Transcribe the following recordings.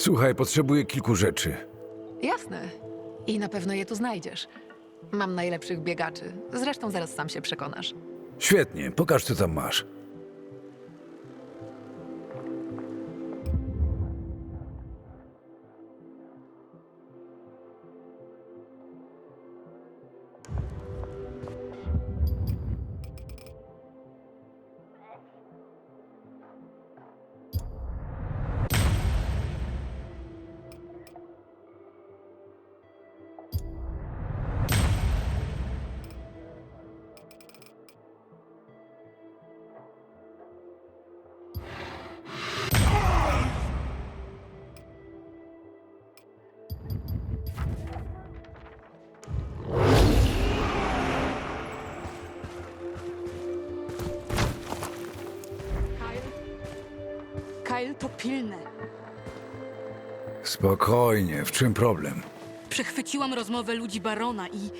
Słuchaj, potrzebuję kilku rzeczy. Jasne. I na pewno je tu znajdziesz. Mam najlepszych biegaczy. Zresztą zaraz sam się przekonasz. Świetnie, pokaż co tam masz. Kyle, to pilne. Spokojnie, w czym problem? Przechwyciłam rozmowę ludzi barona i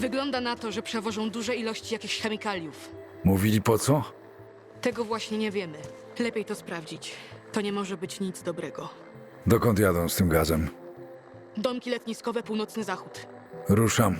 wygląda na to, że przewożą duże ilości jakichś chemikaliów. Mówili po co? Tego właśnie nie wiemy. Lepiej to sprawdzić. To nie może być nic dobrego. Dokąd jadą z tym gazem? Domki letniskowe, północny zachód. Ruszam.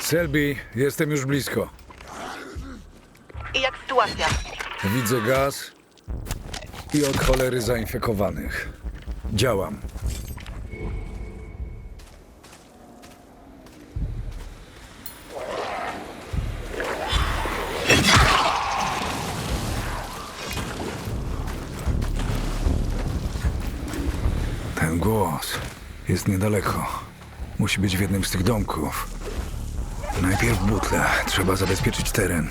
Selby, jestem już blisko. I jak sytuacja? Widzę gaz i od cholery zainfekowanych. Działam. Jest niedaleko. Musi być w jednym z tych domków. Najpierw butle. Trzeba zabezpieczyć teren.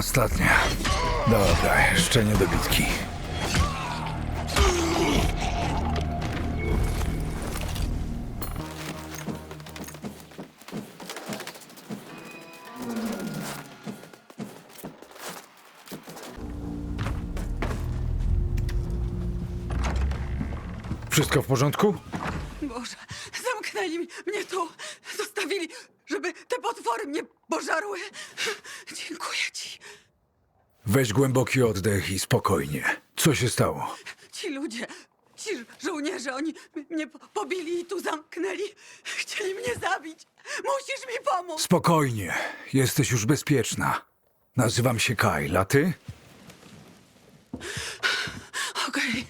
Ostatnia. Dobra, jeszcze nie do bitki. Wszystko w porządku? Boże, zamknęli mnie tu. Zostawili, żeby te potwory mnie pożarły. Dziękuję ci. Weź głęboki oddech i spokojnie. Co się stało? Ci ludzie, ci żo- żołnierze, oni m- mnie po- pobili i tu zamknęli. Chcieli mnie zabić. Musisz mi pomóc. Spokojnie. Jesteś już bezpieczna. Nazywam się Kyle, a ty? Okej.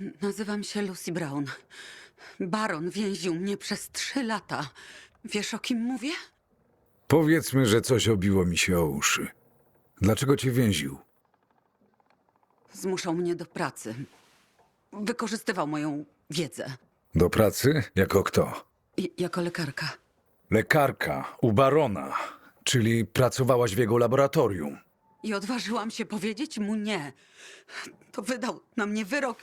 Nazywam się Lucy Brown. Baron więził mnie przez trzy lata. Wiesz o kim mówię? Powiedzmy, że coś obiło mi się o uszy. Dlaczego cię więził? Zmuszał mnie do pracy. Wykorzystywał moją wiedzę. Do pracy? Jako kto? I, jako lekarka. Lekarka u barona, czyli pracowałaś w jego laboratorium. I odważyłam się powiedzieć mu nie. To wydał na mnie wyrok.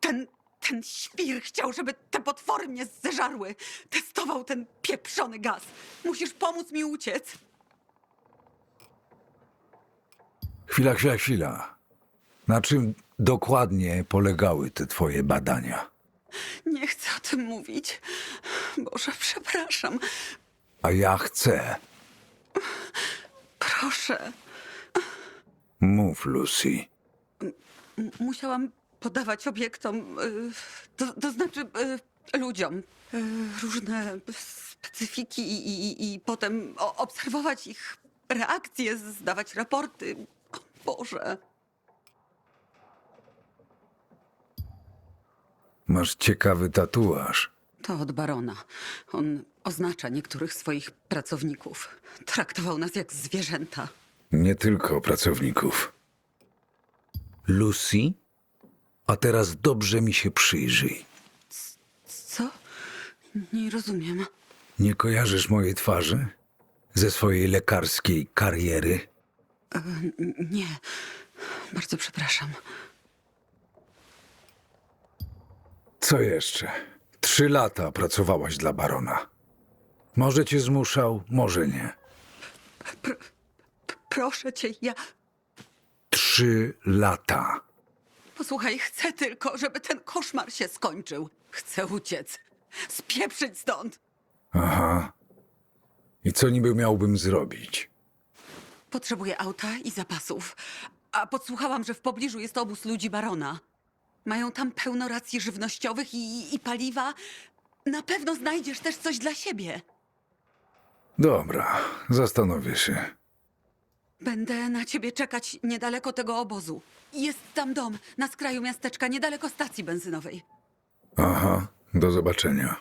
Ten, ten świr chciał, żeby te potwory mnie zeżarły. Testował ten pieprzony gaz. Musisz pomóc mi uciec. Chwila, chwila, chwila. Na czym dokładnie polegały te twoje badania? Nie chcę o tym mówić. Boże, przepraszam. A ja chcę. Proszę. Mów, Lucy. Musiałam podawać obiektom, y, to, to znaczy y, ludziom, y, różne specyfiki i, i, i potem obserwować ich reakcje, zdawać raporty. O Boże. Masz ciekawy tatuaż. To od barona. On oznacza niektórych swoich pracowników. Traktował nas jak zwierzęta. Nie tylko pracowników. Lucy? A teraz dobrze mi się przyjrzyj. Co? Nie rozumiem. Nie kojarzysz mojej twarzy? Ze swojej lekarskiej kariery? N- Nie. Bardzo przepraszam. Co jeszcze? Trzy lata pracowałaś dla barona. Może cię zmuszał, może nie. Proszę cię, ja. Trzy lata. Posłuchaj, chcę tylko, żeby ten koszmar się skończył. Chcę uciec. Spieprzyć stąd. Aha. I co niby miałbym zrobić? Potrzebuję auta i zapasów. A podsłuchałam, że w pobliżu jest obóz ludzi barona. Mają tam pełno racji żywnościowych i, i paliwa. Na pewno znajdziesz też coś dla siebie. Dobra, zastanowię się. Będę na ciebie czekać niedaleko tego obozu. Jest tam dom, na skraju miasteczka, niedaleko stacji benzynowej. Aha, do zobaczenia.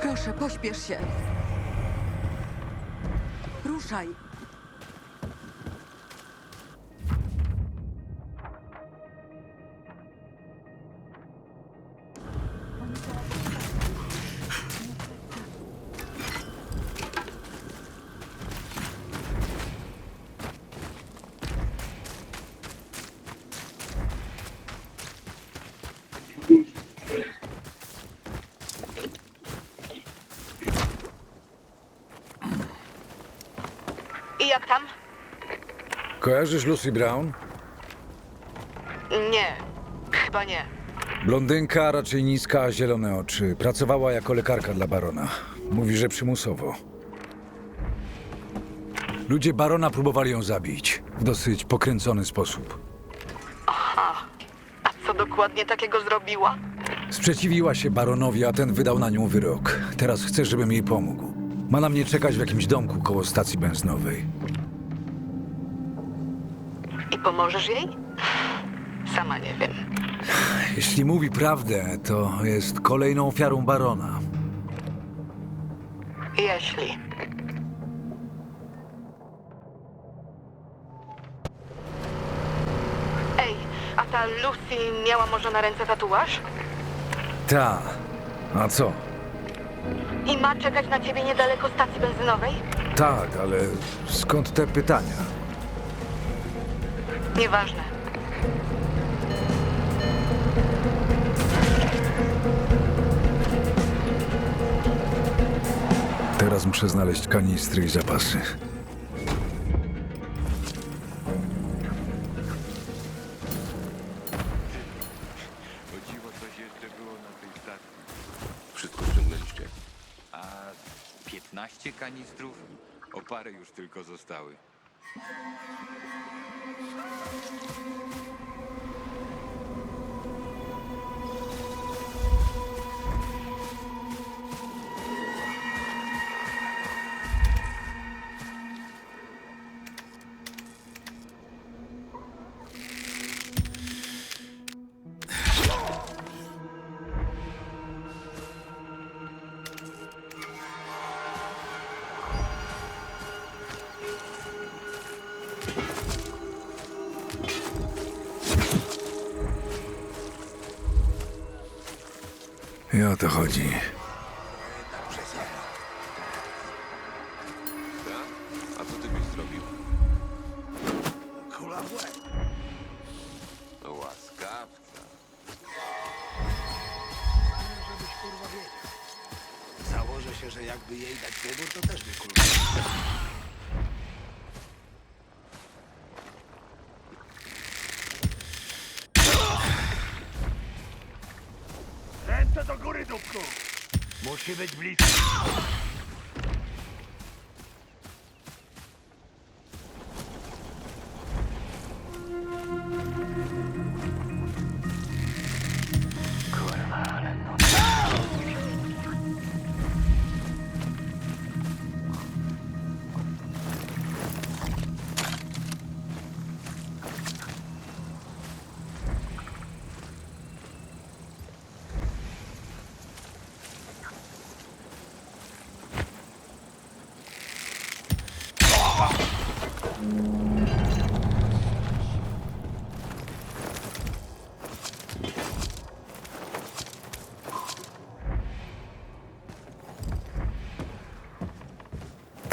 Proszę, pośpiesz się. Ruszaj. Jak tam? Kojarzysz Lucy Brown? Nie, chyba nie. Blondynka, raczej niska, zielone oczy. Pracowała jako lekarka dla barona. Mówi, że przymusowo. Ludzie barona próbowali ją zabić w dosyć pokręcony sposób. A co dokładnie takiego zrobiła? Sprzeciwiła się baronowi, a ten wydał na nią wyrok. Teraz chce, żebym jej pomógł. Ma na mnie czekać w jakimś domku koło stacji benzynowej. Pomożesz jej? Sama nie wiem. Jeśli mówi prawdę, to jest kolejną ofiarą barona. Jeśli. Ej, a ta Lucy miała może na ręce tatuaż? Ta. A co? I ma czekać na ciebie niedaleko stacji benzynowej? Tak, ale skąd te pytania? Nieważne. Teraz muszę znaleźć kanistry i zapasy. O dziwo coś jeszcze było na tej stacji. Wszystko ściągnęliście. A 15 kanistrów? O parę już tylko zostały. you I o to chodzi. Tak? A co ty byś zrobił? Kula w łeb. Łaskawca. Żebyś kurwa wiedział. Założę się, że jakby jej dać wybór, to też by kurwa. Musi być blisko.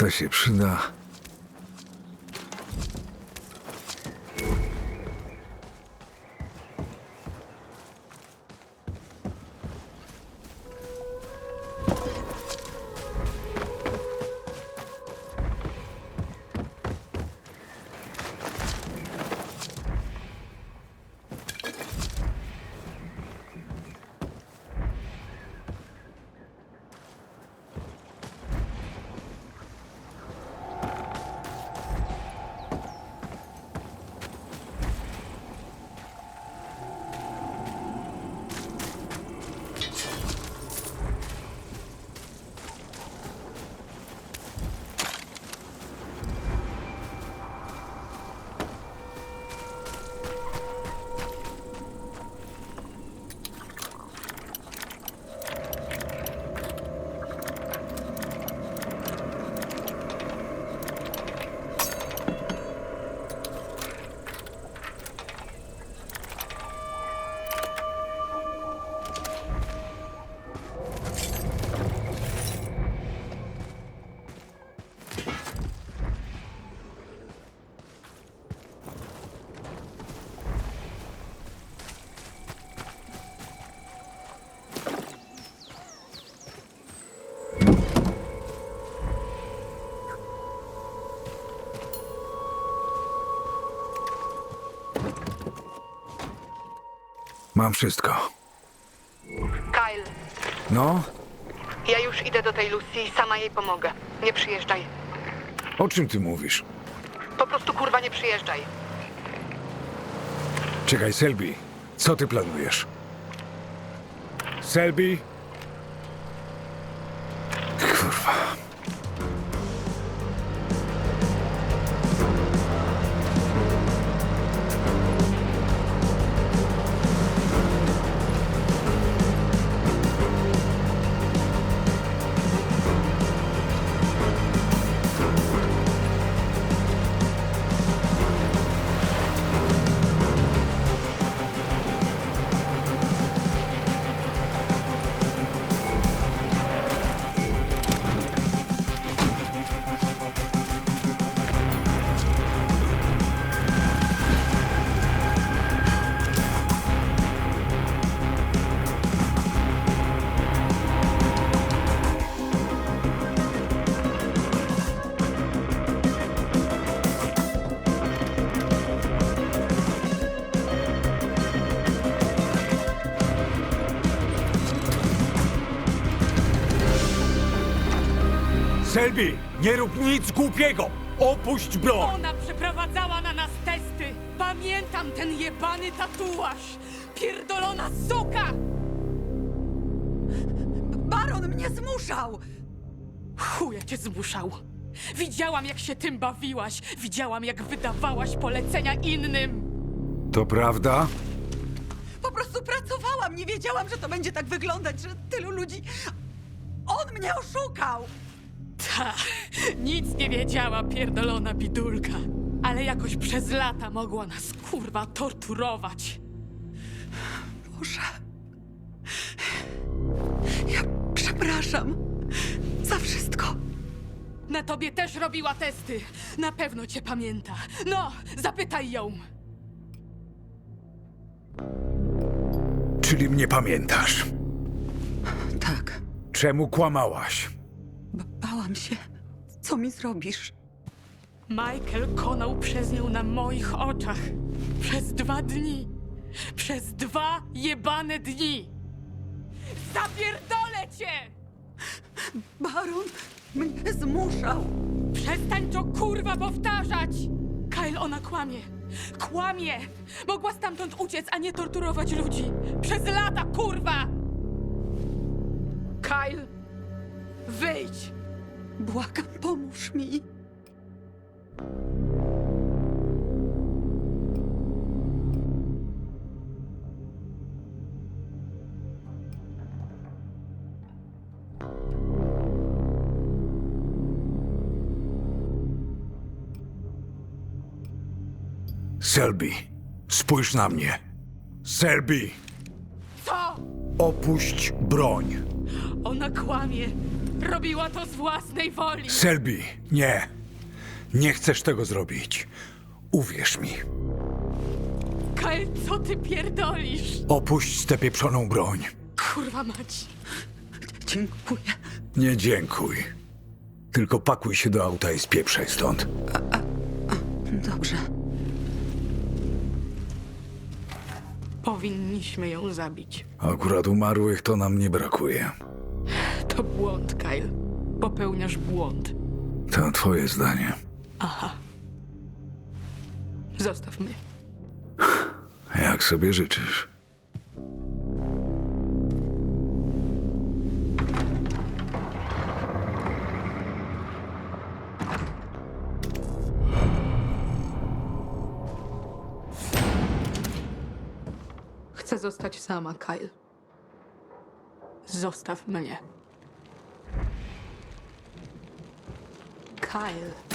To się przyda. Mam wszystko. Kyle, No, ja już idę do tej Lucy i sama jej pomogę. Nie przyjeżdżaj. o czym ty mówisz? Po prostu kurwa nie przyjeżdżaj. Czekaj, Selby, co ty planujesz? Selby? Kurwa. Nie rób nic głupiego! Opuść broń! Ona przeprowadzała na nas testy! Pamiętam ten jebany tatuaż! Pierdolona suka! Baron mnie zmuszał! Chuja cię zmuszał! Widziałam, jak się tym bawiłaś! Widziałam, jak wydawałaś polecenia innym! To prawda? Po prostu pracowałam, nie wiedziałam, że to będzie tak wyglądać, że tylu ludzi... On mnie oszukał! Ta, nic nie wiedziała, pierdolona bidulka. Ale jakoś przez lata mogła nas kurwa torturować. Boże. Ja przepraszam za wszystko. Na tobie też robiła testy. Na pewno cię pamięta. No, zapytaj ją. Czyli mnie pamiętasz? Tak, Czemu kłamałaś? Bałam się. Co mi zrobisz? Michael konał przez nią na moich oczach. Przez dwa dni. Przez dwa jebane dni. Zapierdolę cię! Baron mnie zmuszał. Przestań to kurwa powtarzać! Kyle, ona kłamie. Kłamie! Mogła stamtąd uciec, a nie torturować ludzi. Przez lata, kurwa! Kyle, wyjdź! Błagam, pomóż mi. Selby, spójrz na mnie. Selby, Co? opuść broń. Ona kłamie. Robiła to z własnej woli. Selby, nie. Nie chcesz tego zrobić. Uwierz mi. Kyle, co ty pierdolisz? Opuść tę pieprzoną broń. Kurwa mać. Dziękuję. Nie dziękuj. Tylko pakuj się do auta i spieprzaj stąd. Dobrze. Powinniśmy ją zabić. Akurat umarłych to nam nie brakuje. To błąd, Kyle. Popełniasz błąd. To twoje zdanie. Zostaw mnie. Jak sobie życzysz. Chcę zostać sama, Kyle. Zostaw mnie. Kyle.